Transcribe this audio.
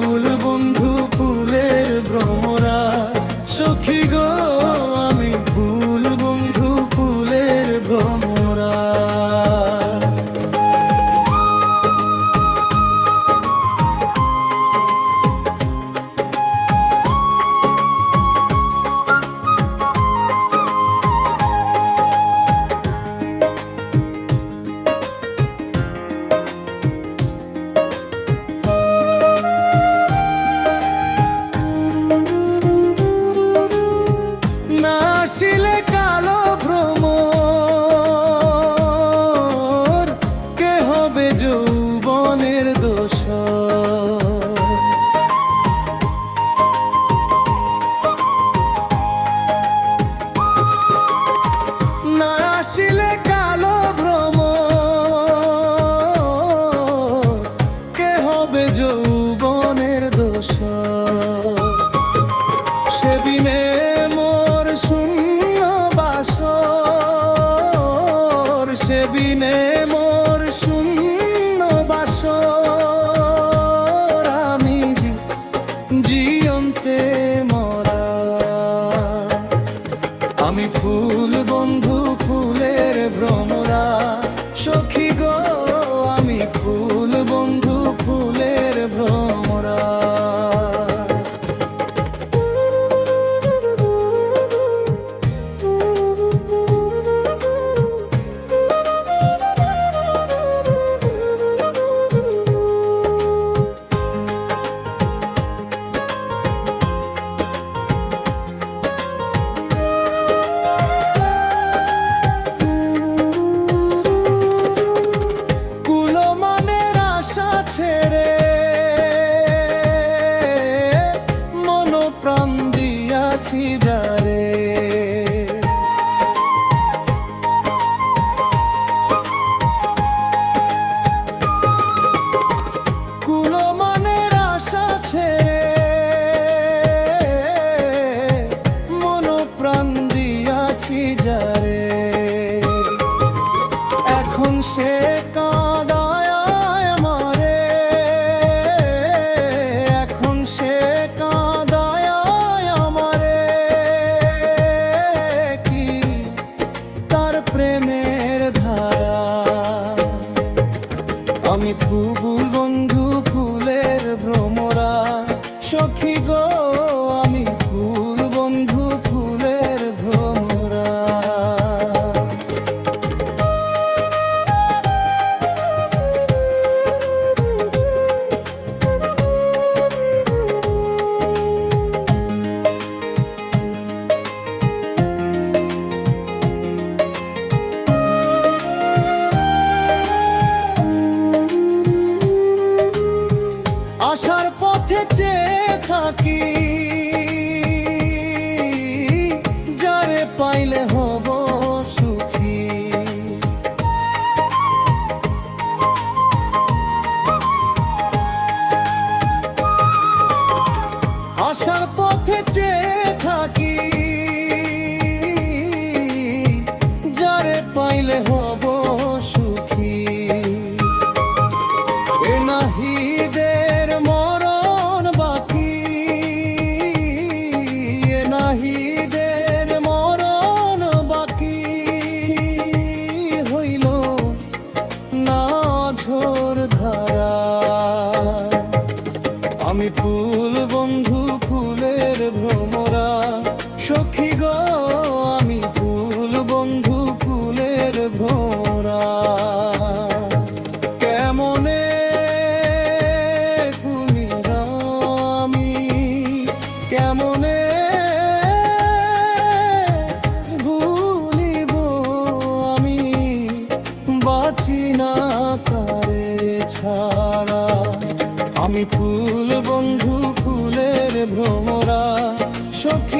ফুল বন্ধু ফুলের ভ্রমরা সখী গো। intent আছি যা থাকি। ফুল বন্ধু, ফুলের ভ্রমরা। সখী গ, আমি ফুল বন্ধু, ফুলের ভ্রমরা। কেমনে আমি? কেমনে ভুলিব আমি? বাঁচি না কারে ছাড়া। আমি ফুল ফুলের ভ্রমরা সখী গো